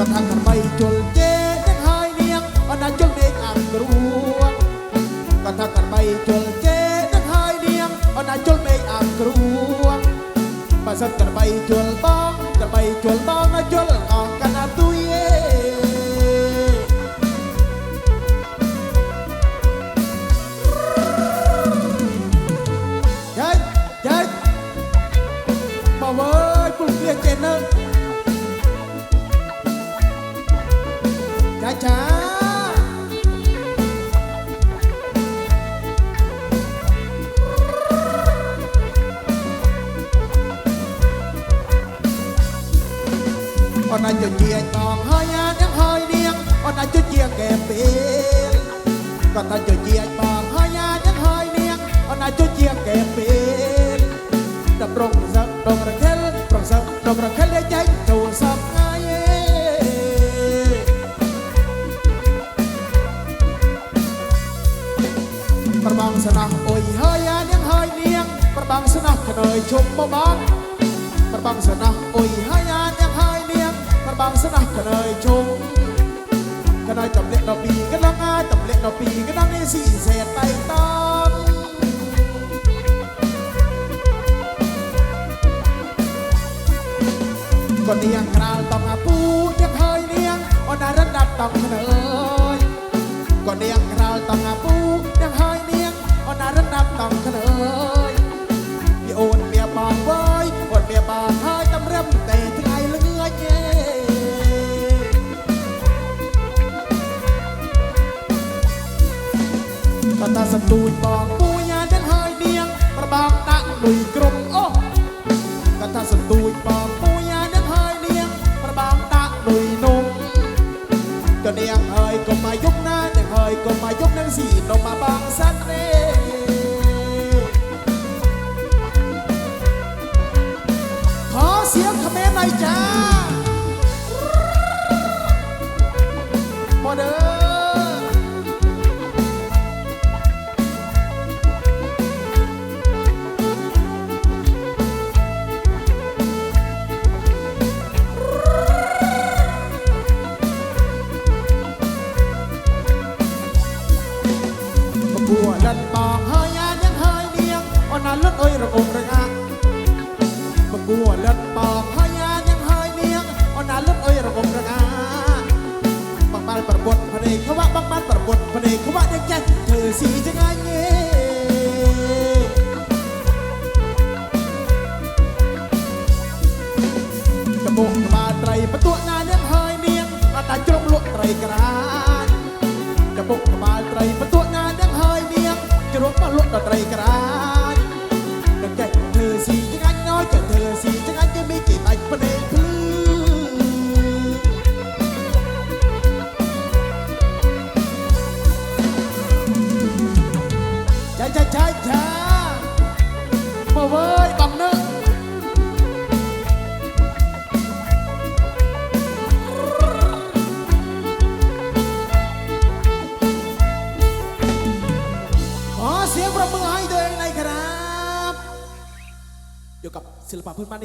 កថាក្របីជុលជេទឹកហើយនាងអត់ណាជុលដេកអានគ្រួកថាក្របីជុលជេទឹកហើយនាងអត់ណាជុលមេឃអានគ្រួបើសិនក្របីជុលបងក្របីជុលបងណាជុលអងកណា จะดเจียงตองเฮียยังเฮียเนียงคนอาจจะเจียงแก่เปียก็ตาจะ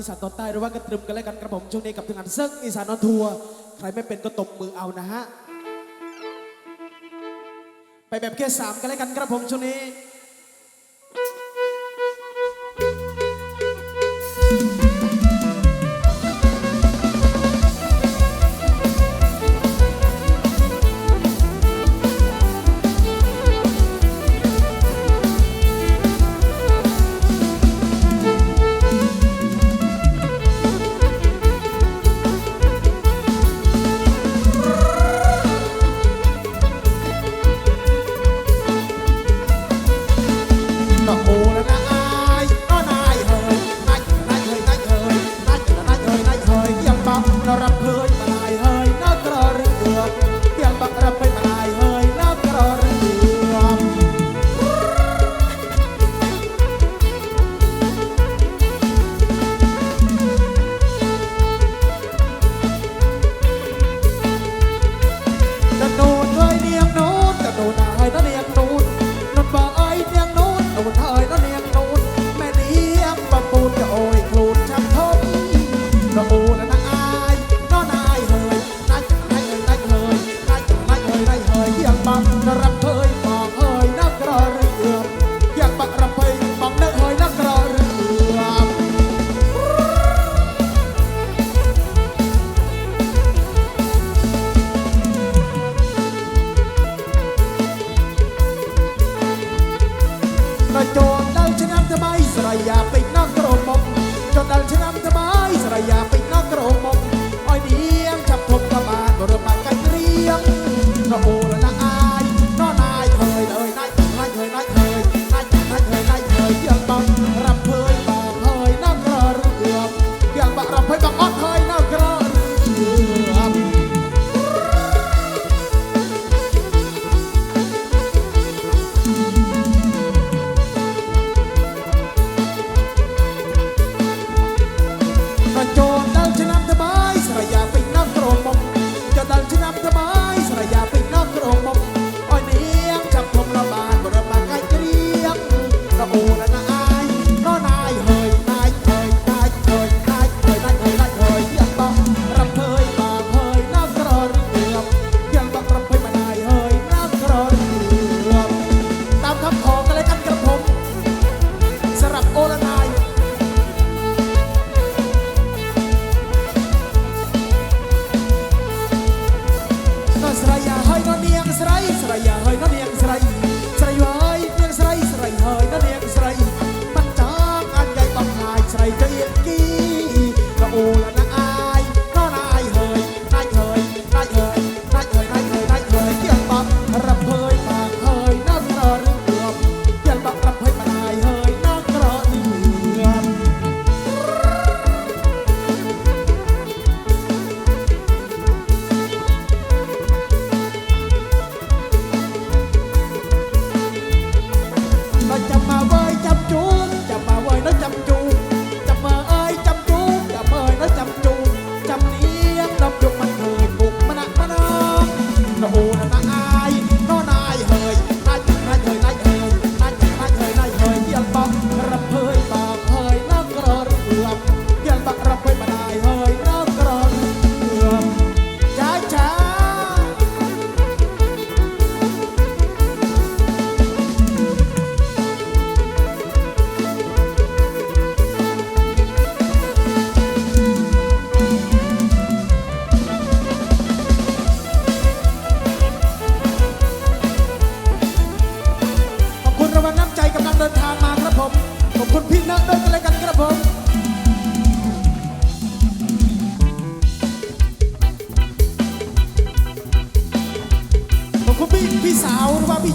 สานตอนใต้หรือว่ากระตุ้มกันแล้วกันกระผมช่วงนี้กับทีมงานซึ่งกอีสานนอนทัวร์ใครไม่เป็นก็ตบมือเอานะฮะ ไปแบบแค่สามกันแล้วกันกระผมช่วงนี้ だと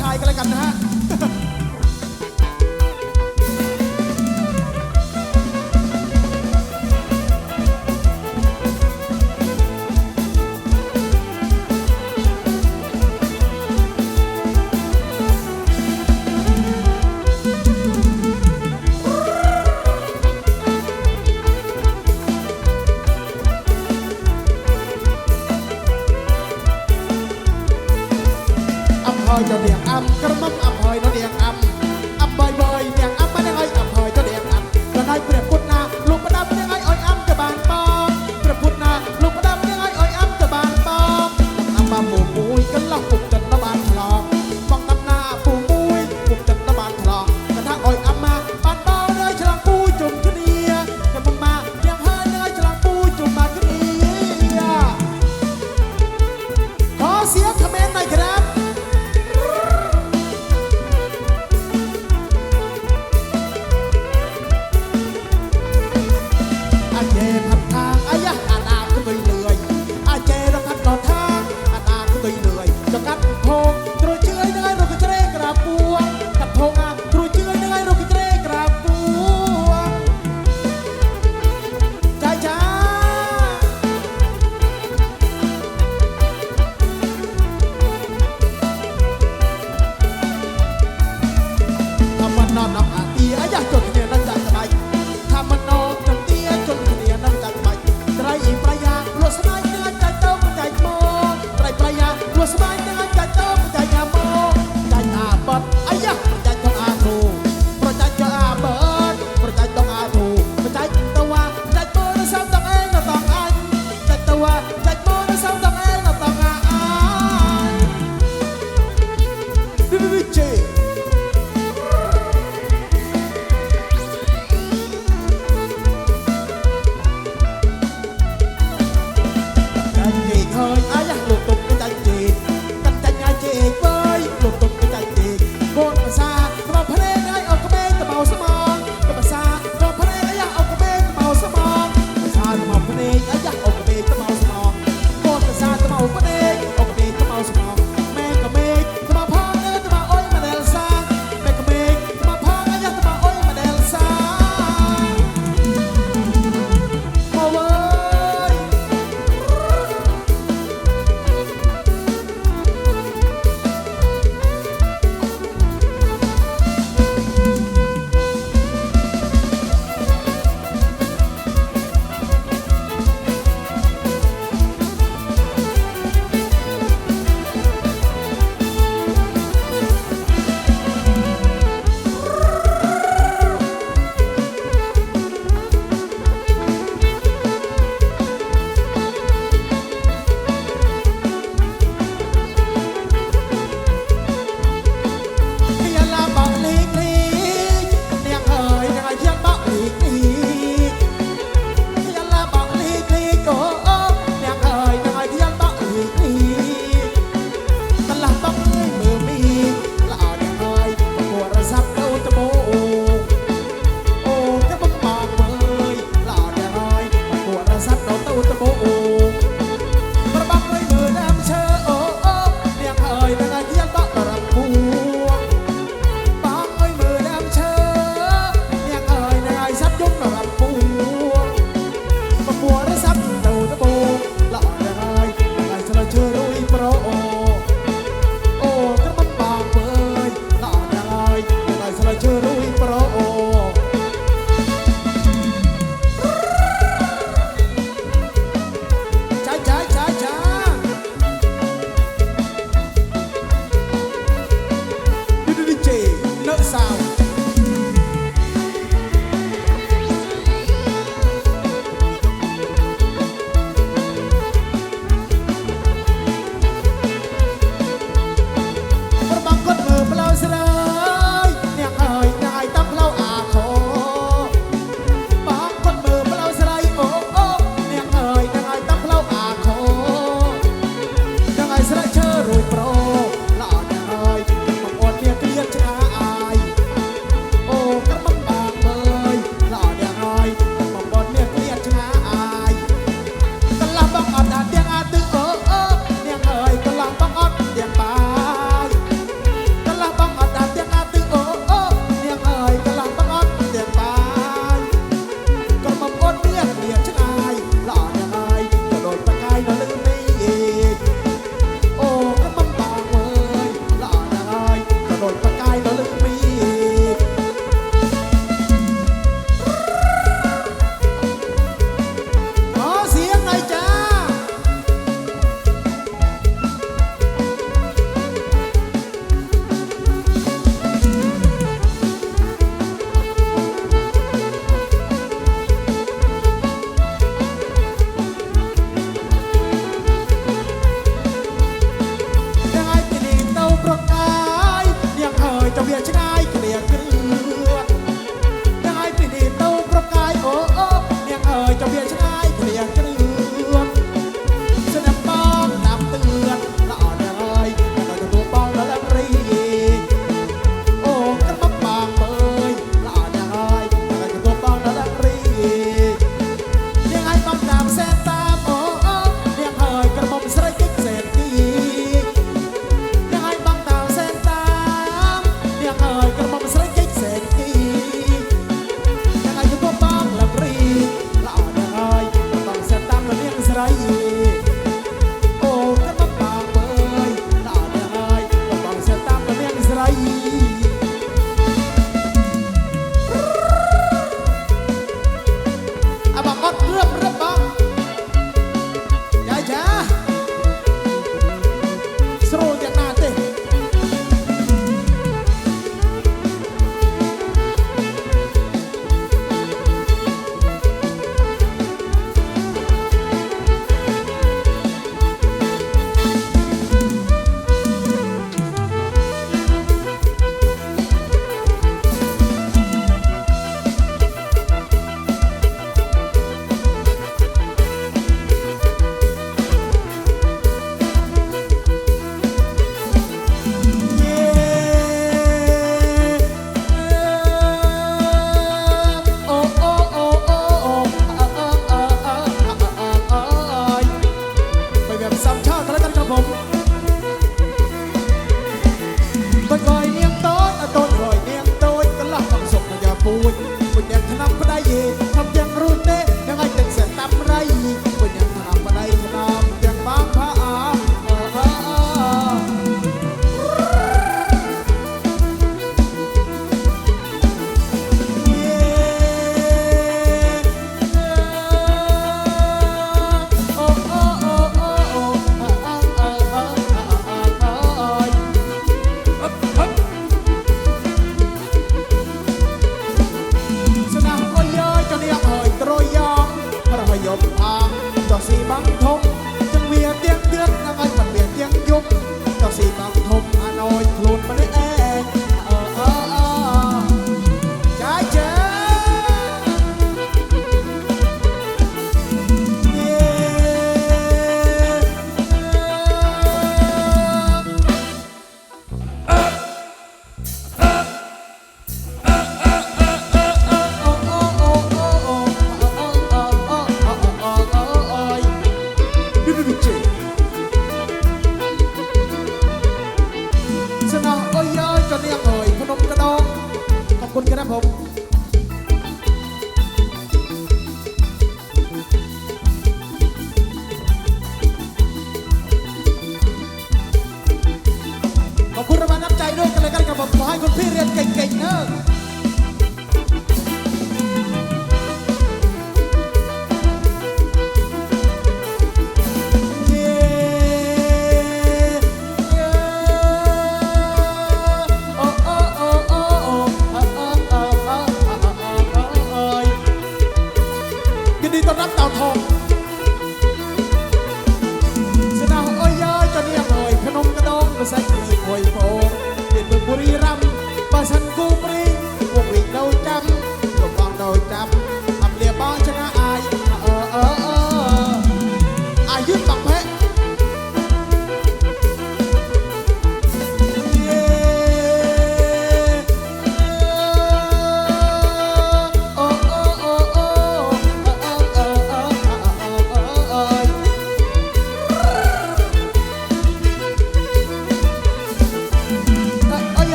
ชายกันแล้วกันนะฮะ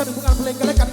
กนของงานเพลงกันแล้กัน